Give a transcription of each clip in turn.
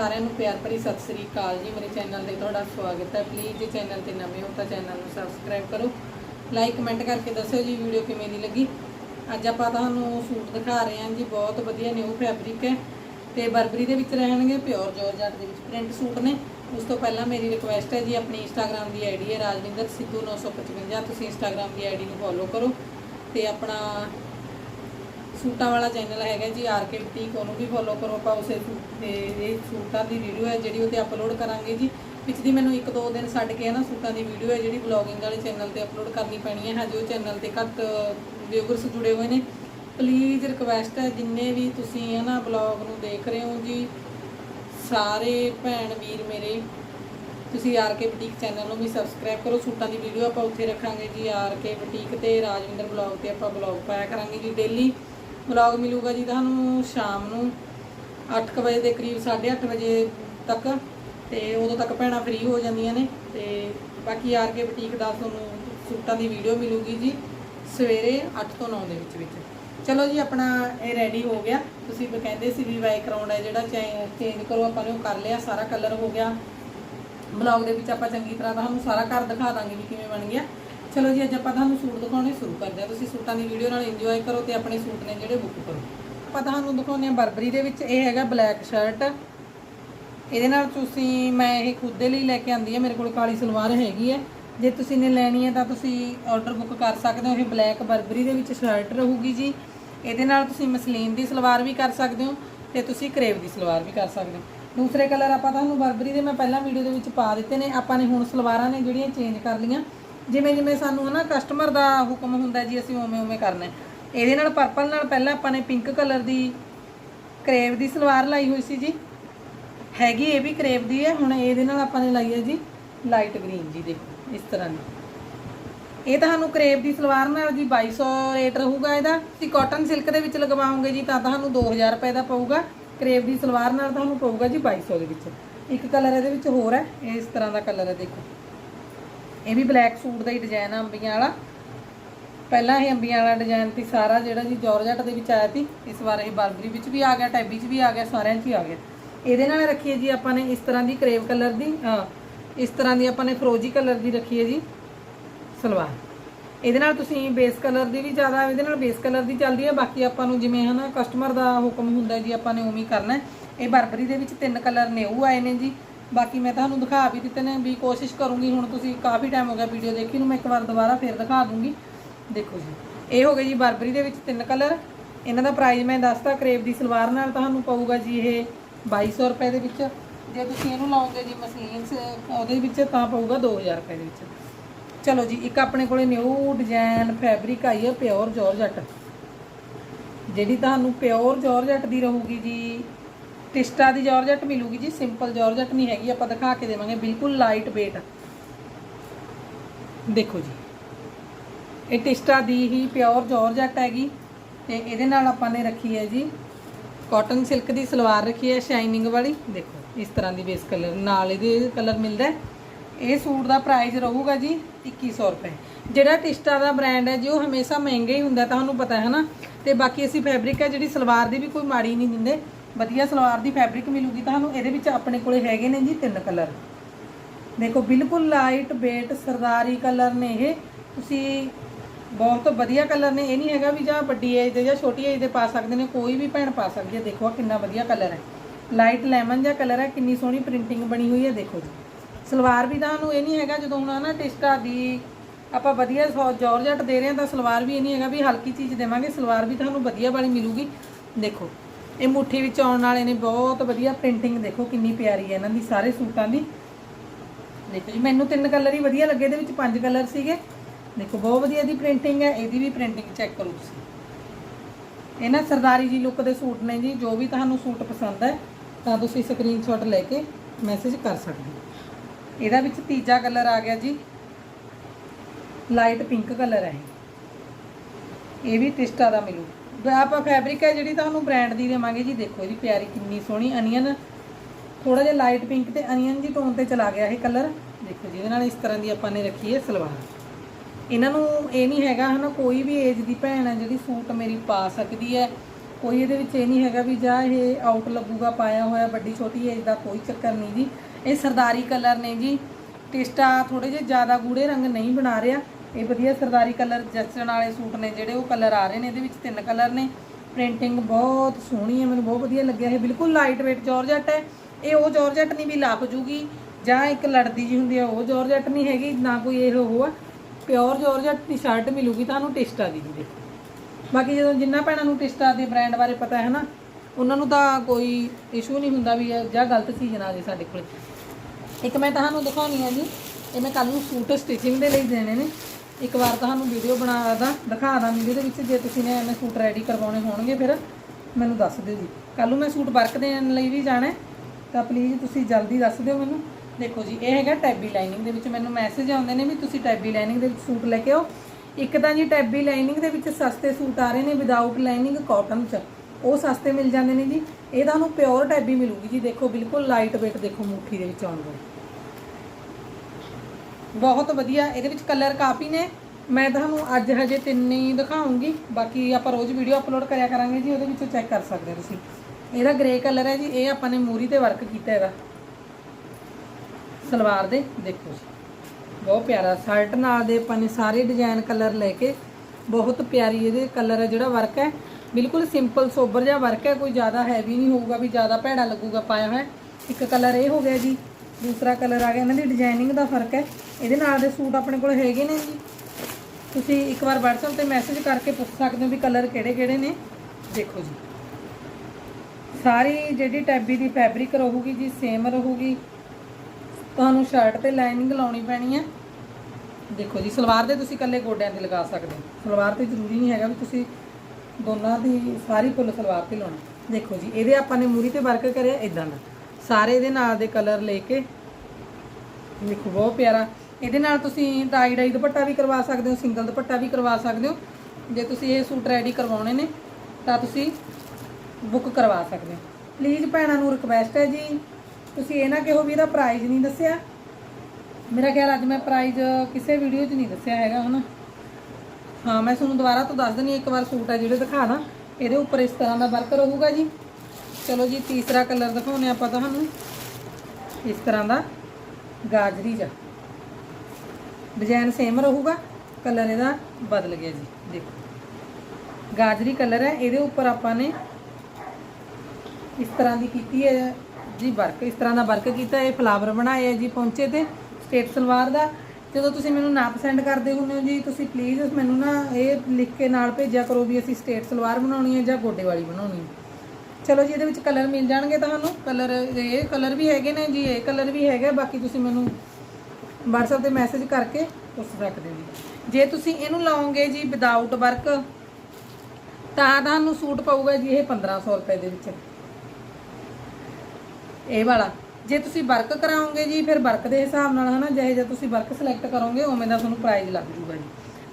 ਸਾਰਿਆਂ ਨੂੰ ਪਿਆਰ ਭਰੀ ਸਤਿ ਸ੍ਰੀ ਅਕਾਲ ਜੀ। ਮੇਰੇ ਚੈਨਲ ਤੇ ਤੁਹਾਡਾ ਸਵਾਗਤ ਹੈ। ਪਲੀਜ਼ ਜੇ ਚੈਨਲ ਤੇ ਨਵੇਂ ਹੋ ਤਾਂ ਚੈਨਲ ਨੂੰ ਸਬਸਕ੍ਰਾਈਬ ਕਰੋ। ਲਾਈਕ ਕਮੈਂਟ ਕਰਕੇ ਦੱਸਿਓ ਜੀ ਵੀਡੀਓ ਕਿਵੇਂ ਦੀ ਲੱਗੀ। ਅੱਜ ਆਪਾਂ ਤੁਹਾਨੂੰ ਸੂਟ ਦਿਖਾ ਰਹੇ ਹਾਂ ਜੀ। ਬਹੁਤ ਵਧੀਆ ਨਿਊ ਫੈਬਰਿਕ ਹੈ। ਤੇ ਬਰਬਰੀ ਦੇ ਵਿੱਚ ਰਹਿਣਗੇ ਪਿਓਰ ਜਾਰਜਟ ਦੇ ਵਿੱਚ ਪ੍ਰਿੰਟ ਸੂਟ ਨੇ। ਉਸ ਤੋਂ ਪਹਿਲਾਂ ਮੇਰੀ ਰਿਕੁਐਸਟ ਹੈ ਜੀ, ਆਪਣੀ ਇੰਸਟਾਗ੍ਰam ਦੀ ਆਈਡੀ ਹੈ ਰਾਜਵਿੰਦਰ ਸਿੱਧੂ 955 ਤੁਸੀਂ ਇੰਸਟਾਗ੍ਰam ਦੀ ਆਈਡੀ ਨੂੰ ਫੋਲੋ ਕਰੋ। ਤੇ ਆਪਣਾ ਸੂਟਾਂ ਵਾਲਾ ਚੈਨਲ ਹੈਗਾ ਜੀ ਆਰਕੇ ਬੁਟੀਕ ਉਹਨੂੰ ਵੀ ਫੋਲੋ ਕਰੋ ਆਪਾਂ ਉਸੇ ਸੂਟ ਤੇ ਇਹ ਸੂਟਾਂ ਦੀ ਵੀਡੀਓ ਹੈ ਜਿਹੜੀ ਉਹ ਤੇ ਅਪਲੋਡ ਕਰਾਂਗੇ ਜੀ। ਪਿਛਲੀ ਮੈਨੂੰ ਇੱਕ ਦੋ ਦਿਨ ਛੱਡ ਕੇ ਹੈ ਨਾ ਸੂਟਾਂ ਦੀ ਵੀਡੀਓ ਹੈ ਜਿਹੜੀ ਬਲੌਗਿੰਗ ਵਾਲੇ ਚੈਨਲ ਤੇ ਅਪਲੋਡ ਕਰਨੀ ਪੈਣੀ ਹੈ। ਹਜੇ ਉਹ ਚੈਨਲ ਤੇ ਘੱਟ ਵਿਊਅਰਸ ਜੁੜੇ ਹੋਏ ਨੇ। ਪਲੀਜ਼ ਰਿਕਵੈਸਟ ਹੈ ਜਿੰਨੇ ਵੀ ਤੁਸੀਂ ਹੈ ਨਾ ਬਲੌਗ ਨੂੰ ਦੇਖ ਰਹੇ ਹੋ ਜੀ, ਸਾਰੇ ਭੈਣ ਵੀਰ ਮੇਰੇ, ਤੁਸੀਂ ਆਰ ਕੇ ਬੁਟੀਕ ਚੈਨਲ ਨੂੰ ਵੀ ਸਬਸਕ੍ਰਾਈਬ ਕਰੋ। ਸੂਟਾਂ ਦੀ ਵੀਡੀਓ ਆਪਾਂ ਉੱਥੇ ਰੱਖਾਂਗੇ ਜੀ ਆਰ ਕੇ ਬੁਟੀਕ ਤੇ ਰਾਜਵਿੰਦਰ ਬਲੌਗ ਤੇ ਆਪਾਂ ਬਲੌਗ ਪਾਇਆ ਕਰਾਂਗੇ ਜੀ ਡੇਲੀ ਬਲੌਗ ਮਿਲੂਗਾ ਜੀ ਤੁਹਾਨੂੰ ਸ਼ਾਮ ਨੂੰ 8:00 ਵਜੇ ਦੇ ਕਰੀਬ 8:30 ਵਜੇ ਤੱਕ। ਤੇ ਉਦੋਂ ਤੱਕ ਭੈਣਾਂ ਫ੍ਰੀ ਹੋ ਜਾਂਦੀਆਂ ਨੇ। ਤੇ ਬਾਕੀ ਆਰ ਕੇ ਬੁਟੀਕ ਦਾ ਤੁਹਾਨੂੰ ਸੂਟਾਂ ਦੀ ਵੀਡੀਓ ਮਿਲੂਗੀ ਜੀ ਸਵੇਰੇ 8 ਤੋਂ 9 ਦੇ ਵਿੱਚ ਵਿੱਚ। ਚਲੋ ਜੀ, ਆਪਣਾ ਇਹ ਰੈਡੀ ਹੋ ਗਿਆ। ਤੁਸੀਂ ਕਹਿੰਦੇ ਸੀ ਵੀ ਵਾਈ ਕਰਾਉਣਾ ਹੈ ਜਿਹੜਾ ਚੇਂਜ ਕਰੋ, ਆਪਾਂ ਨੇ ਉਹ ਕਰ ਲਿਆ, ਸਾਰਾ ਕਲਰ ਹੋ ਗਿਆ। ਬਲੌਗ ਦੇ ਵਿੱਚ ਆਪਾਂ ਚੰਗੀ ਤਰ੍ਹਾਂ ਤੁਹਾਨੂੰ ਸਾਰਾ ਘਰ ਦਿਖਾ ਦਾਂਗੇ ਵੀ ਕਿਵੇਂ ਬਣ ਗਿਆ। ਚਲੋ ਜੀ, ਅੱਜ ਆਪਾਂ ਤੁਹਾਨੂੰ ਸੂਟ ਦਿਖਾਉਣੇ ਸ਼ੁਰੂ ਕਰਦੇ ਹਾਂ। ਤੁਸੀਂ ਸੂਟਾਂ ਦੀ ਵੀਡੀਓ ਨਾਲ ਇੰਜੋਏ ਕਰੋ ਤੇ ਆਪਣੇ ਸੂਟ ਨੇ ਜਿਹੜੇ ਬੁੱਕ ਕਰੋ। ਆਪਾਂ ਤੁਹਾਨੂੰ ਦਿਖਾਉਂਦੇ ਹਾਂ ਬਰਬਰੀ ਦੇ ਵਿੱਚ ਇਹ ਹੈਗਾ ਬਲੈਕ ਸ਼ਰਟ ਇਹਦੇ ਨਾਲ ਤੁਸੀਂ, ਮੈਂ ਇਹ ਖੁਦ ਦੇ ਲਈ ਲੈ ਕੇ ਆਂਦੀ ਹੈ, ਮੇਰੇ ਕੋਲ ਕਾਲੀ ਸਲਵਾਰ ਹੈਗੀ ਹੈ। ਜੇ ਤੁਸੀਂ ਨੇ ਲੈਣੀ ਹੈ ਤਾਂ ਤੁਸੀਂ ਆਰਡਰ ਬੁੱਕ ਕਰ ਸਕਦੇ ਹੋ। ਇਹ ਬਲੈਕ ਬਰਬਰੀ ਦੇ ਵਿੱਚ ਸ਼ਰਟ ਰਹੂਗੀ ਜੀ। ਇਹਦੇ ਨਾਲ ਤੁਸੀਂ ਮਸਲੀਨ ਦੀ ਸਲਵਾਰ ਵੀ ਕਰ ਸਕਦੇ ਹੋ ਤੇ ਤੁਸੀਂ ਕਰੇਵ ਦੀ ਸਲਵਾਰ ਵੀ ਕਰ ਸਕਦੇ ਹੋ। ਦੂਸਰੇ ਕਲਰ ਆਪਾਂ ਤੁਹਾਨੂੰ ਬਰਬਰੀ ਦੇ ਮੈਂ ਪਹਿਲਾਂ ਵੀਡੀਓ ਦੇ ਵਿੱਚ ਪਾ ਦਿੱਤੇ ਨੇ। ਆਪਾਂ ਨੇ ਹੁਣ ਸਲਵਾਰਾਂ ਨੇ ਜਿਹੜੀਆਂ ਚੇਂਜ ਕਰ ਲੀਆਂ ਜਿਵੇਂ ਜਿਵੇਂ ਸਾਨੂੰ ਹਨਾ ਕਸਟਮਰ ਦਾ ਹੁਕਮ ਹੁੰਦਾ ਜੀ, ਅਸੀਂ ਉਵੇਂ ਉਵੇਂ ਕਰਨਾ ਹੈ। ਇਹਦੇ ਨਾਲ ਪਰਪਲ ਨਾਲ ਪਹਿਲਾਂ ਆਪਾਂ ਨੇ ਪਿੰਕ ਕਲਰ ਦੀ ਕਰੇਵ ਦੀ ਸਲਵਾਰ ਲਾਈ ਹੋਈ ਸੀ ਜੀ। ਹੈਗੀ ਇਹ ਵੀ ਕਰੇਵ ਦੀ ਹੈ, ਹੁਣ ਇਹਦੇ ਨਾਲ ਆਪਾਂ ਨੇ ਲਾਈ ਹੈ ਜੀ ਲਾਈਟ ਗ੍ਰੀਨ ਜੀ ਦੇਖੋ ਇਸ ਤਰ੍ਹਾਂ ਦੀ। ਇਹ ਤੁਹਾਨੂੰ ਕਰੇਵ ਦੀ ਸਲਵਾਰ ਨਾਲ ਜੀ 2200 ਰੇਟ ਰਹੂਗਾ ਇਹਦਾ। ਤੁਸੀਂ ਕਾਟਨ ਸਿਲਕ ਦੇ ਵਿੱਚ ਲਗਵਾਓਗੇ ਜੀ, ਤਾਂ ਤੁਹਾਨੂੰ 2000 ਰੁਪਏ ਦਾ ਪਊਗਾ। ਕਰੇਵ ਦੀ ਸਲਵਾਰ ਨਾਲ ਤੁਹਾਨੂੰ ਪਊਗਾ ਜੀ 2200 ਦੇ ਵਿੱਚ। ਇੱਕ ਕਲਰ ਇਹਦੇ ਵਿੱਚ ਹੋਰ ਹੈ, ਇਹ ਇਸ ਤਰ੍ਹਾਂ ਦਾ ਕਲਰ ਹੈ, ਦੇਖੋ। ਇਹ ਵੀ ਬਲੈਕ ਸੂਟ ਦਾ ਹੀ ਡਿਜ਼ਾਈਨ ਆ ਅੰਬੀਆਂ ਵਾਲਾ। ਪਹਿਲਾਂ ਇਹ ਅੰਬੀਆਂ ਵਾਲਾ ਡਿਜ਼ਾਈਨ ਸੀ ਸਾਰਾ ਜਿਹੜਾ ਜੀ ਜਾਰਜਟ ਦੇ ਵਿੱਚ ਆਇਆ ਸੀ ਇਸ ਵਾਰ ਇਹ ਬਰਬਰੀ ਵਿੱਚ ਵੀ ਆ ਗਿਆ ਟੈਬੀ 'ਚ ਵੀ ਆ ਗਿਆ ਸਾਰਿਆਂ 'ਚ ਹੀ ਆ ਗਿਆ। ਇਹਦੇ ਨਾਲ ਰੱਖੀਏ ਜੀ ਆਪਾਂ ਨੇ ਇਸ ਤਰ੍ਹਾਂ ਦੀ ਕਰੇਵ ਕਲਰ ਦੀ ਅਹ, ਇਸ ਤਰ੍ਹਾਂ ਦੀ ਆਪਾਂ ਨੇ ਫਰੋਜੀ ਕਲਰ ਦੀ ਰੱਖੀਏ ਜੀ ਸਲਵਾਰ। ਇਹਦੇ ਨਾਲ ਤੁਸੀਂ ਬੇਸ ਕਲਰ ਦੀ ਵੀ ਜ਼ਿਆਦਾ ਇਹਦੇ ਨਾਲ ਬੇਸ ਕਲਰ ਦੀ ਚੱਲਦੀ ਹੈ ਬਾਕੀ ਆਪਾਂ ਨੂੰ ਜਿਵੇਂ ਹਨਾ ਕਸਟਮਰ ਦਾ ਹੁਕਮ ਹੁੰਦਾ ਜੀ ਆਪਾਂ ਨੇ ਉਵੇਂ ਕਰਨਾ। ਇਹ ਬਰਬਰੀ ਦੇ ਵਿੱਚ ਤਿੰਨ ਕਲਰ ਨਿਊ ਆਏ ਨੇ ਜੀ। ਬਾਕੀ ਮੈਂ ਤੁਹਾਨੂੰ ਦਿਖਾ ਵੀ ਦਿੱਤੇ ਨੇ ਵੀ ਕੋਸ਼ਿਸ਼ ਕਰੂੰਗੀ, ਹੁਣ ਤੁਸੀਂ ਕਾਫੀ ਟਾਈਮ ਹੋ ਗਿਆ ਵੀਡੀਓ ਦੇਖੀ ਨੂੰ, ਮੈਂ ਇੱਕ ਵਾਰ ਦੁਬਾਰਾ ਫੇਰ ਦਿਖਾ ਦੂੰਗੀ। ਦੇਖੋ ਜੀ, ਇਹ ਹੋ ਗਏ ਜੀ ਬਰਬਰੀ ਦੇ ਵਿੱਚ ਤਿੰਨ ਕਲਰ ਇਹਨਾਂ ਦਾ ਪ੍ਰਾਈਸ ਮੈਂ ਦੱਸਤਾ ਕਰੇਬ ਦੀ ਸਲਵਾਰ ਨਾਲ ਤੁਹਾਨੂੰ ਪਊਗਾ ਜੀ ਇਹ 2200 ਰੁਪਏ ਦੇ ਵਿੱਚ। ਜੇ ਤੁਸੀਂ ਇਹਨੂੰ ਲਾਉਂਗੇ ਜੀ ਮਸਲੀਨ ਉਹਦੇ ਵਿੱਚ ਤਾਂ ਪਊਗਾ 2000 ਰੁਪਏ ਦੇ ਵਿੱਚ। ਚਲੋ ਜੀ, ਇੱਕ ਆਪਣੇ ਕੋਲੇ ਨਿਊ ਡਿਜ਼ਾਈਨ ਫੈਬਰਿਕ ਆਈ ਹੈ ਪਿਓਰ ਜਾਰਜਟ ਜਿਹੜੀ ਤੁਹਾਨੂੰ ਪਿਓਰ ਜਾਰਜਟ ਦੀ ਰਹੂਗੀ ਜੀ ਟਿਸਟਾ ਦੀ ਜਾਰਜਟ ਮਿਲੂਗੀ ਜੀ, ਸਿੰਪਲ ਜਾਰਜਟ ਨਹੀਂ ਹੈਗੀ, ਆਪਾਂ ਦਿਖਾ ਕੇ ਦੇਵਾਂਗੇ, ਬਿਲਕੁਲ ਲਾਈਟ weight ਦੇਖੋ ਜੀ, ਇਹ ਟਿਸਟਾ ਦੀ ਹੀ ਪਿਓਰ ਜਾਰਜਟ ਹੈਗੀ, ਤੇ ਇਹਦੇ ਨਾਲ ਆਪਾਂ ਨੇ ਰੱਖੀ ਹੈ ਜੀ ਕਾਟਨ ਸਿਲਕ ਦੀ ਸਲਵਾਰ ਰੱਖੀ ਹੈ ਸ਼ਾਈਨਿੰਗ ਵਾਲੀ। ਦੇਖੋ, ਇਸ ਤਰ੍ਹਾਂ ਦੀ ਬੇਸ ਕਲਰ ਨਾਲ ਇਹਦੇ ਕਲਰ ਮਿਲਦਾ ਇਹ ਸੂਟ ਦਾ ਪ੍ਰਾਈਸ ਰਹੂਗਾ ਜੀ 2100 ਰੁਪਏ। ਜਿਹੜਾ ਟਿਸਟਾ ਦਾ ਬ੍ਰਾਂਡ ਹੈ ਜੀ, ਉਹ ਹਮੇਸ਼ਾ ਮਹਿੰਗਾ ਹੀ ਹੁੰਦਾ, ਤੁਹਾਨੂੰ ਪਤਾ ਹੈ ਨਾ? ਤੇ ਬਾਕੀ ਅਸੀਂ ਫੈਬਰਿਕ ਹੈ, ਜਿਹੜੀ ਸਲਵਾਰ ਦੀ ਵੀ ਕੋਈ ਮਾੜੀ ਨਹੀਂ ਦਿੰਦੇ। ਵਧੀਆ ਸਲਵਾਰ ਦੀ ਫੈਬਰਿਕ ਮਿਲੂਗੀ ਤੁਹਾਨੂੰ ਇਹਦੇ ਵਿੱਚ ਆਪਣੇ ਕੋਲੇ ਹੈਗੇ ਨੇ ਜੀ ਤਿੰਨ ਕਲਰ ਦੇਖੋ, ਬਿਲਕੁਲ ਲਾਈਟ ਵੇਟ ਸਰਦਾਰੀ ਕਲਰ ਨੇ ਇਹ। ਤੁਸੀਂ ਬਹੁਤ ਵਧੀਆ ਕਲਰ ਨੇ। ਇਹ ਨਹੀਂ ਹੈਗਾ ਵੀ ਜਾਂ ਵੱਡੀ ਏਜ ਦੇ ਜਾਂ ਛੋਟੀ ਏਜ ਦੇ ਪਾ ਸਕਦੇ ਨੇ, ਕੋਈ ਵੀ ਭੈਣ ਪਾ ਸਕਦੀ ਹੈ। ਦੇਖੋ, ਆਹ ਕਿੰਨਾ ਵਧੀਆ ਕਲਰ ਹੈ। ਲਾਈਟ ਲੈਮਨ ਜਿਹਾ ਕਲਰ ਹੈ, ਕਿੰਨੀ ਸੋਹਣੀ ਪ੍ਰਿੰਟਿੰਗ ਬਣੀ ਹੋਈ ਹੈ, ਦੇਖੋ ਜੀ। ਸਲਵਾਰ ਵੀ ਤੁਹਾਨੂੰ ਇਹ ਨਹੀਂ ਹੈਗਾ, ਜਦੋਂ ਹੁਣ ਨਾ ਟਿਸਟਾ ਦੀ ਆਪਾਂ ਵਧੀਆ ਸੌ ਜਾਰਜਟ ਦੇ ਰਹੇ ਹਾਂ, ਤਾਂ ਸਲਵਾਰ ਵੀ ਇਹ ਨਹੀਂ ਹੈਗਾ ਵੀ ਹਲਕੀ ਚੀਜ਼ ਦੇਵਾਂਗੇ। ਸਲਵਾਰ ਵੀ ਤੁਹਾਨੂੰ ਵਧੀਆ ਵਾਲੀ ਮਿਲੂਗੀ। ਦੇਖੋ ਇਹ ਮੁੱਠੀ ਵਿੱਚ ਆਉਣ ਵਾਲੇ ਨੇ ਬਹੁਤ ਵਧੀਆ ਪ੍ਰਿੰਟਿੰਗ ਦੇਖੋ ਕਿੰਨੀ ਪਿਆਰੀ ਹੈ ਇਹਨਾਂ ਦੀ, ਸਾਰੇ ਸੂਟਾਂ ਦੀ। ਦੇਖੋ ਜੀ, ਮੈਨੂੰ ਤਿੰਨ ਕਲਰ ਹੀ ਵਧੀਆ ਲੱਗੇ, ਇਹਦੇ ਵਿੱਚ ਪੰਜ ਕਲਰ ਸੀਗੇ। ਦੇਖੋ, ਬਹੁਤ ਵਧੀਆ ਦੀ ਪ੍ਰਿੰਟਿੰਗ ਹੈ, ਇਹਦੀ ਵੀ ਪ੍ਰਿੰਟਿੰਗ ਚੈੱਕ ਕਰੋ ਤੁਸੀਂ। ਇਹ ਨਾ ਸਰਦਾਰੀ ਜੀ ਲੁੱਕ ਦੇ ਸੂਟ ਨੇ ਜੀ, ਜੋ ਵੀ ਤੁਹਾਨੂੰ ਸੂਟ ਪਸੰਦ ਹੈ, ਤਾਂ ਤੁਸੀਂ ਸਕਰੀਨਸ਼ਾਟ ਲੈ ਕੇ ਮੈਸੇਜ ਕਰ ਸਕਦੇ ਹੋ। ਇਹਦਾ ਵਿੱਚ ਤੀਜਾ ਕਲਰ ਆ ਗਿਆ ਜੀ। ਲਾਈਟ ਪਿੰਕ ਕਲਰ ਹੈ ਇਹ। ਵੀ ਟਿਸਟਾ ਦਾ ਮਿਲੂ। ਆਪਾਂ ਫੈਬਰਿਕ ਹੈ ਜਿਹੜੀ ਤੁਹਾਨੂੰ ਬ੍ਰਾਂਡ ਦੀ ਦੇਵਾਂਗੇ ਜੀ। ਦੇਖੋ ਇਹਦੀ ਪਿਆਰੀ ਕਿੰਨੀ ਸੋਹਣੀ ਅਨੀਅਨ। ਥੋੜਾ ਜਿਹਾ ਲਾਈਟ ਪਿੰਕ ਤੇ ਅਨੀਅਨ ਜੀ ਟੋਨ ਤੇ ਚਲਾ ਗਿਆ ਇਹ ਕਲਰ ਦੇਖੋ ਜੀ, ਇਹਦੇ ਨਾਲ ਇਸ ਤਰ੍ਹਾਂ ਦੀ ਆਪਾਂ ਨੇ ਰੱਖੀ ਹੈ ਸਲਵਾਰ। ਇਹਨਾਂ ਨੂੰ ਇਹ ਨਹੀਂ ਹੈਗਾ ਹਨਾ, ਕੋਈ ਵੀ ਏਜ ਦੀ ਭੈਣ ਹੈ ਜਿਹੜੀ ਸੂਟ ਮੇਰੀ ਪਾ ਸਕਦੀ ਹੈ। ਕੋਈ ਇਹਦੇ ਵਿੱਚ ਇਹ ਨਹੀਂ ਹੈਗਾ ਵੀ ਜਾਂ ਇਹ ਆਊਟ ਲੱਗੂਗਾ, ਪਾਇਆ ਹੋਇਆ ਵੱਡੀ ਛੋਟੀ ਏਜ ਦਾ ਕੋਈ ਚੱਕਰ ਨਹੀਂ ਜੀ। ਇਹ ਸਰਦਾਰੀ ਕਲਰ ਨੇ ਜੀ। ਟਿਸਟਾ ਥੋੜੇ ਜਿਹੇ ਜ਼ਿਆਦਾ ਗੂੜੇ ਰੰਗ ਨਹੀਂ ਬਣਾ ਰਿਹਾ। ਇਹ ਵਧੀਆ ਸਰਦਾਰੀ ਕਲਰ ਜੱਚਣ ਵਾਲੇ ਸੂਟ ਨੇ ਜਿਹੜੇ ਉਹ ਕਲਰ ਆ ਰਹੇ ਨੇ, ਇਹਦੇ ਵਿੱਚ ਤਿੰਨ ਕਲਰ ਨੇ। ਪ੍ਰਿੰਟਿੰਗ ਬਹੁਤ ਸੋਹਣੀ ਹੈ, ਮੈਨੂੰ ਬਹੁਤ ਵਧੀਆ ਲੱਗਿਆ। ਇਹ ਬਿਲਕੁਲ ਲਾਈਟ weight ਜਾਰਜਟ ਹੈ। ਇਹ ਉਹ ਜਾਰਜਟ ਨਹੀਂ ਵੀ ਲੱਪ ਜੂਗੀ, ਜਾਂ ਇੱਕ ਲੜਦੀ ਜੀ ਹੁੰਦੀ ਹੈ, ਉਹ ਜਾਰਜਟ ਨਹੀਂ ਹੈਗੀ, ਨਾ ਕੋਈ ਇਹ ਉਹ ਹੈ ਪਿਓਰ ਜਾਰਜਟ ਦੀ ਸ਼ਰਟ ਮਿਲੂਗੀ ਤੁਹਾਨੂੰ ਟਿਸਟਾ ਦੀ ਜੀ ਬਾਕੀ ਜਦੋਂ ਜਿੰਨਾ ਭੈਣਾਂ ਨੂੰ ਟਿਸਟਾ ਦੇ ਬ੍ਰਾਂਡ ਬਾਰੇ ਪਤਾ ਹੈ ਨਾ, ਉਹਨਾਂ ਨੂੰ ਤਾਂ ਕੋਈ ਇਸ਼ੂ ਨਹੀਂ ਹੁੰਦਾ ਵੀ ਜਾਂ ਗਲਤ ਚੀਜ਼ ਨਾ ਆ ਜੇ ਸਾਡੇ ਕੋਲ। ਇੱਕ ਮੈਂ ਤੁਹਾਨੂੰ ਦਿਖਾਉਣੀ ਹੈ ਜੀ, ਇਹ ਮੈਂ ਕੱਲ ਨੂੰ ਸੂਟ ਸਟਿਚਿੰਗ ਦੇ ਲਈ ਦੇਣੇ ਨੇ। ਇੱਕ ਵਾਰ ਤੁਹਾਨੂੰ ਵੀਡੀਓ ਬਣਾ ਦਾ, ਦਿਖਾ ਦਾਂ ਵੀਡੀਓ ਦੇ ਵਿੱਚ, ਜੇ ਤੁਸੀਂ ਨੇ ਐਵੇਂ ਸੂਟ ਰੈਡੀ ਕਰਵਾਉਣੇ ਹੋਣਗੇ ਫਿਰ ਮੈਨੂੰ ਦੱਸ ਦਿਓ ਜੀ। ਕੱਲ ਨੂੰ ਮੈਂ ਸੂਟ ਵਰਕ ਦੇਣ ਲਈ ਵੀ ਜਾਣਾ ਤਾਂ ਪਲੀਜ਼ ਤੁਸੀਂ ਜਲਦੀ ਦੱਸ ਦਿਓ ਮੈਨੂੰ। ਦੇਖੋ ਜੀ, ਇਹ ਹੈਗਾ ਟੈਬੀ ਲਾਈਨਿੰਗ ਦੇ ਵਿੱਚ ਮੈਨੂੰ ਮੈਸੇਜ ਆਉਂਦੇ ਨੇ ਵੀ ਤੁਸੀਂ ਟੈਬੀ ਲਾਈਨਿੰਗ ਦੇ ਵਿੱਚ ਸੂਟ ਲੈ ਕੇ ਆਓ। ਇੱਕ ਤਾਂ ਜੀ ਟੈਬੀ ਲਾਈਨਿੰਗ ਦੇ ਵਿੱਚ ਸਸਤੇ ਸੂਟ ਆ ਰਹੇ ਨੇ ਵਿਦਆਊਟ ਲਾਈਨਿੰਗ ਕਾਟਨ ਚ। ਉਹ ਸਸਤੇ ਮਿਲ ਜਾਂਦੇ ਨੇ ਜੀ। ਇਹ ਤੁਹਾਨੂੰ ਪਿਓਰ ਟੈਬੀ ਮਿਲੂਗੀ ਜੀ। ਦੇਖੋ, ਬਿਲਕੁਲ ਲਾਈਟ weight ਦੇਖੋ ਮੁੱਠੀ ਦੇ ਵਿੱਚ ਆਉਂਦਾ ਬਹੁਤ ਵਧੀਆ, ਇਹਦੇ ਵਿੱਚ ਕਲਰ ਕਾਫੀ ਨੇ। ਮੈਂ ਤੁਹਾਨੂੰ ਅੱਜ ਹਜੇ ਤਿੰਨ ਹੀ ਦਿਖਾਉਂਗੀ, ਬਾਕੀ ਆਪਾਂ ਰੋਜ਼ ਵੀਡੀਓ ਅਪਲੋਡ ਕਰਿਆ ਕਰਾਂਗੇ ਜੀ, ਉਹਦੇ ਵਿੱਚੋਂ ਚੈੱਕ ਕਰ ਸਕਦੇ ਹੋ ਤੁਸੀਂ। ਇਹਦਾ ਗ੍ਰੇ ਕਲਰ ਹੈ ਜੀ, ਇਹ ਆਪਾਂ ਨੇ ਮੂਰੀ ਤੇ ਵਰਕ ਕੀਤਾ ਇਹਦਾ। ਸਲਵਾਰ ਦੇ, ਦੇਖੋ ਜੀ। ਬਹੁਤ ਪਿਆਰਾ ਸ਼ਰਟ ਨਾਲ ਦੇ ਆਪਾਂ ਨੇ ਸਾਰੇ ਡਿਜ਼ਾਈਨ ਕਲਰ ਲੈ ਕੇ, ਬਹੁਤ ਪਿਆਰੀ ਇਹਦੇ ਕਲਰ ਹੈ ਜਿਹੜਾ ਵਰਕ ਹੈ। ਬਿਲਕੁਲ ਸਿੰਪਲ ਸੋਬਰ ਜਿਹਾ ਵਰਕ ਹੈ, ਕੋਈ ਜ਼ਿਆਦਾ ਹੈਵੀ ਨਹੀਂ ਹੋਊਗਾ, ਵੀ ਜ਼ਿਆਦਾ ਭੈੜਾ ਲੱਗੂਗਾ, ਪਾਇਆ ਹੋਇਆ। ਇੱਕ ਕਲਰ ਇਹ ਹੋ ਗਿਆ ਜੀ ਦੂਸਰਾ ਕਲਰ ਆ ਗਿਆ, ਇਹਨਾਂ ਦੀ ਡਿਜ਼ਾਈਨਿੰਗ ਦਾ ਫ਼ਰਕ ਹੈ। ਇਹਦੇ ਨਾਲ ਦੇ ਸੂਟ ਆਪਣੇ ਕੋਲ ਹੈਗੇ ਨੇ ਜੀ। ਤੁਸੀਂ ਇੱਕ ਵਾਰ WhatsApp ਤੇ ਮੈਸੇਜ ਕਰਕੇ ਪੁੱਛ ਸਕਦੇ ਹੋ ਵੀ ਕਲਰ ਕਿਹੜੇ ਕਿਹੜੇ ਨੇ। ਦੇਖੋ ਜੀ। ਸਾਰੀ ਜਿਹੜੀ ਟੈਬੀ ਦੀ ਫੈਬਰਿਕ ਰਹੂਗੀ ਜੀ ਸੇਮ ਰਹੂਗੀ। ਤੁਹਾਨੂੰ ਸ਼ਰਟ ਤੇ ਲਾਈਨਿੰਗ ਲਾਉਣੀ ਪੈਣੀ ਹੈ। ਦੇਖੋ ਜੀ, ਸਲਵਾਰ ਦੇ ਤੁਸੀਂ ਇਕੱਲੇ ਗੋਡਿਆਂ ਤੇ ਲਗਾ ਸਕਦੇ ਹੋ। ਸਲਵਾਰ ਤੇ ਜ਼ਰੂਰੀ ਨਹੀਂ ਹੈਗਾ ਵੀ ਤੁਸੀਂ ਦੋਨਾਂ ਦੀ ਸਾਰੀ ਫੁੱਲ ਸਲਵਾਰ ਤੇ ਲਾਉਣਾ। ਦੇਖੋ ਜੀ, ਇਹਦੇ ਆਪਾਂ ਨੇ ਮੂਰੀ ਤੇ ਵਰਕ ਕਰਿਆ ਇਦਾਂ ਦਾ। ਸਾਰੇ ਇਹਦੇ ਨਾਲ ਦੇ ਕਲਰ ਲੈ ਕੇ। ਦੇਖੋ, ਬਹੁਤ ਪਿਆਰਾ। ਇਹਦੇ ਨਾਲ ਤੁਸੀਂ ਡਾਈ ਡਾਈ ਦੁਪੱਟਾ ਵੀ ਕਰਵਾ ਸਕਦੇ ਹੋ ਸਿੰਗਲ ਦੁਪੱਟਾ ਵੀ ਕਰਵਾ ਸਕਦੇ ਹੋ। ਜੇ ਤੁਸੀਂ ਇਹ ਸੂਟ ਰੈਡੀ ਕਰਵਾਉਣੇ ਨੇ, ਤਾਂ ਤੁਸੀਂ ਬੁੱਕ ਕਰਵਾ ਸਕਦੇ ਹੋ। ਪਲੀਜ਼ ਭੈਣਾਂ ਨੂੰ ਰਿਕਵੈਸਟ ਹੈ ਜੀ, ਤੁਸੀਂ ਇਹ ਨਾ ਕਿਹੋ ਵੀ ਇਹਦਾ ਪ੍ਰਾਈਜ਼ ਨਹੀਂ ਦੱਸਿਆ। ਮੇਰਾ ਖਿਆਲ ਅੱਜ ਮੈਂ ਪ੍ਰਾਈਜ਼ ਕਿਸੇ ਵੀਡੀਓ 'ਚ ਨਹੀਂ ਦੱਸਿਆ ਹੈਗਾ, ਹਨਾ? ਹਾਂ, ਮੈਂ ਤੁਹਾਨੂੰ ਦੁਬਾਰਾ ਤੋਂ ਦੱਸ ਦਿੰਦੀ ਇੱਕ ਵਾਰ ਸੂਟ ਹੈ ਜਿਹੜੇ ਦਿਖਾ ਦਾਂ। ਇਹਦੇ ਉੱਪਰ ਇਸ ਤਰ੍ਹਾਂ ਦਾ ਵਰਕ ਰਹੂਗਾ ਜੀ। ਚਲੋ ਜੀ, ਤੀਸਰਾ ਕਲਰ ਦਿਖਾਉਨੇ ਆਪਾਂ ਤੁਹਾਨੂੰ। ਇਸ ਤਰ੍ਹਾਂ ਦਾ ਗਾਜਰੀ ਜਾ ਡਿਜ਼ਾਈਨ ਸੇਮ ਰਹੂਗਾ, ਕਲਰ ਇਹਦਾ ਬਦਲ ਗਿਆ ਜੀ, ਦੇਖੋ। ਗਾਜਰੀ ਕਲਰ ਹੈ, ਇਹਦੇ ਉੱਪਰ ਆਪਾਂ ਨੇ ਇਸ ਤਰ੍ਹਾਂ ਦੀ ਕੀਤੀ ਹੈ ਜੀ, ਵਰਕ। ਇਸ ਤਰ੍ਹਾਂ ਦਾ ਵਰਕ ਕੀਤਾ, ਇਹ ਫਲਾਵਰ ਬਣਾਏ ਹੈ ਜੀ ਪਹੁੰਚੇ ਤੇ, ਸਟੇਟ ਸਲਵਾਰ ਦਾ। ਜਦੋਂ ਤੁਸੀਂ ਮੈਨੂੰ ਨਾਪ ਸੈਂਡ ਕਰਦੇ ਹੁੰਦੇ ਹੋ ਜੀ, ਤੁਸੀਂ ਪਲੀਜ਼ ਮੈਨੂੰ ਨਾ ਇਹ ਲਿਖ ਕੇ ਨਾਲ ਭੇਜਿਆ ਕਰੋ ਵੀ ਅਸੀਂ ਸਟੇਟ ਸਲਵਾਰ ਬਣਾਉਣੀ ਹੈ ਜਾਂ ਗੋਡੇ ਵਾਲੀ ਬਣਾਉਣੀ ਹੈ। ਚਲੋ ਜੀ, ਇਹਦੇ ਵਿੱਚ ਕਲਰ ਮਿਲ ਜਾਣਗੇ ਤੁਹਾਨੂੰ। ਕਲਰ ਇਹ ਕਲਰ ਵੀ ਹੈਗੇ ਨੇ ਜੀ, ਇਹ ਕਲਰ ਵੀ ਹੈਗਾ। ਬਾਕੀ ਤੁਸੀਂ ਮੈਨੂੰ WhatsApp ਤੇ ਮੈਸੇਜ ਕਰਕੇ ਪੁੱਛ ਸਕਦੇ ਹੋ ਜੀ। ਜੇ ਤੁਸੀਂ ਇਹਨੂੰ ਲਾਓਗੇ ਜੀ ਵਿਦਆਊਟ ਵਰਕ ਤਾਂ ਤੁਹਾਨੂੰ ਸੂਟ ਪਊਗਾ ਜੀ ਇਹ 1500 ਰੁਪਏ ਦੇ ਵਿੱਚ। ਇਹ ਵਾਲਾ। ਜੇ ਤੁਸੀਂ ਵਰਕ ਕਰਾਓਗੇ ਜੀ, ਫਿਰ ਵਰਕ ਦੇ ਹਿਸਾਬ ਨਾਲ ਹਨਾ, ਜਿਹੇ ਜੇ ਤੁਸੀਂ ਵਰਕ ਸਿਲੈਕਟ ਕਰੋਗੇ, ਉਵੇਂ ਦਾ ਤੁਹਾਨੂੰ ਪ੍ਰਾਈਸ ਲੱਗ ਜੂਗਾ ਜੀ।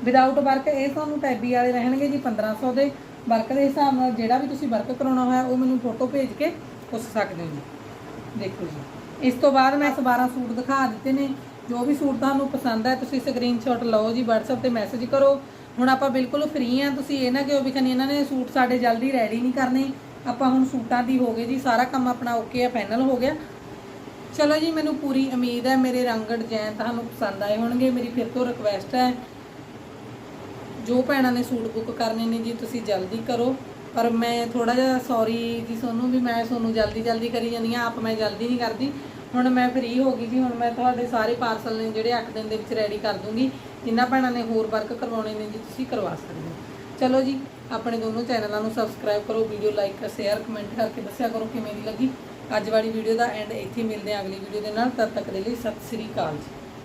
ਵਿਦਆਊਟ ਵਰਕ ਇਹ ਤੁਹਾਨੂੰ ਟੈਬੀ ਵਾਲੇ ਰਹਿਣਗੇ ਜੀ 1500 ਦੇ। ਵਰਕ ਦੇ ਹਿਸਾਬ ਨਾਲ ਜਿਹੜਾ ਵੀ ਤੁਸੀਂ ਵਰਕ ਕਰਾਉਣਾ ਹੋਇਆ, ਉਹ ਮੈਨੂੰ ਫੋਟੋ ਭੇਜ ਕੇ ਪੁੱਛ ਸਕਦੇ ਹੋ ਜੀ। ਦੇਖੋ ਜੀ। ਇਸ ਤੋਂ ਬਾਅਦ ਮੈਂ 12 ਸੂਟ ਦਿਖਾ ਦਿੱਤੇ ਨੇ। ਜੋ ਵੀ ਸੂਟ ਤੁਹਾਨੂੰ ਪਸੰਦ ਹੈ ਤੁਸੀਂ ਸਕਰੀਨਸ਼ਾਟ ਲਓ ਜੀ, WhatsApp ਤੇ ਮੈਸੇਜ ਕਰੋ। ਹੁਣ ਆਪਾਂ ਬਿਲਕੁਲ ਫ੍ਰੀ ਆ ਤੁਸੀਂ ਇਹ ਨਾ ਕਿਉਂ ਵੀ ਖਨੀ ਇਹਨਾਂ ਨੇ ਸੂਟ ਸਾਡੇ ਜਲਦੀ ਰੈਡੀ ਨਹੀਂ ਕਰਨੇ। ਆਪਾਂ ਹੁਣ ਸੂਟਾਂ ਦੀ ਹੋ ਗਏ ਜੀ, ਸਾਰਾ ਕੰਮ ਆਪਣਾ ਓਕੇ ਆ ਫਾਈਨਲ ਹੋ ਗਿਆ। ਚਲੋ ਜੀ, ਮੈਨੂੰ ਪੂਰੀ ਉਮੀਦ ਹੈ, ਮੇਰੇ ਰੰਗ ਡਿਜ਼ਾਈਨ ਤੁਹਾਨੂੰ ਪਸੰਦ ਆਏ ਹੋਣਗੇ। ਮੇਰੀ ਫਿਰ ਤੋਂ ਰਿਕੁਐਸਟ ਹੈ ਜੋ ਭੈਣਾਂ ਨੇ ਸੂਟ ਬੁੱਕ ਕਰਨੇ ਨੇ ਜੀ, ਤੁਸੀਂ ਜਲਦੀ ਕਰੋ। ਪਰ ਮੈਂ ਥੋੜਾ ਜਿਹਾ ਸੌਰੀ ਜੀ ਤੁਹਾਨੂੰ ਵੀ ਮੈਂ ਤੁਹਾਨੂੰ ਜਲਦੀ ਜਲਦੀ ਕਰੀ ਜਾਂਦੀ ਆ ਆਪ ਮੈਂ ਜਲਦੀ ਨਹੀਂ ਕਰਦੀ। ਹੁਣ ਮੈਂ ਫ੍ਰੀ ਹੋ ਗਈ ਜੀ, ਹੁਣ ਮੈਂ ਤੁਹਾਡੇ ਸਾਰੇ ਪਾਰਸਲ ਨੇ ਜਿਹੜੇ 8 ਦਿਨ ਦੇ ਵਿੱਚ ਰੈਡੀ ਕਰ ਦੂੰਗੀ। ਜਿੰਨਾ ਭੈਣਾਂ ਨੇ ਹੋਰ ਵਰਕ ਕਰਵਾਉਣੇ ਨੇ ਜੀ, ਤੁਸੀਂ ਕਰਵਾ ਸਕਦੇ ਹੋ। ਚਲੋ ਜੀ, ਆਪਣੇ ਦੋਨੋਂ ਚੈਨਲਾਂ ਨੂੰ ਸਬਸਕ੍ਰਾਈਬ ਕਰੋ ਵੀਡੀਓ ਲਾਈਕ ਸ਼ੇਅਰ ਕਮੈਂਟ ਕਰਕੇ ਦੱਸਿਆ ਕਰੋ ਕਿਵੇਂ ਦੀ ਲੱਗੀ। ਅੱਜ ਵਾਲੀ ਵੀਡੀਓ ਦਾ ਐਂਡ ਇੱਥੇ ਮਿਲਦੇ ਹਾਂ ਅਗਲੀ ਵੀਡੀਓ ਦੇ ਨਾਲ, ਤਦ ਤੱਕ ਦੇ ਲਈ ਸਤਿ ਸ੍ਰੀ ਅਕਾਲ ਜੀ।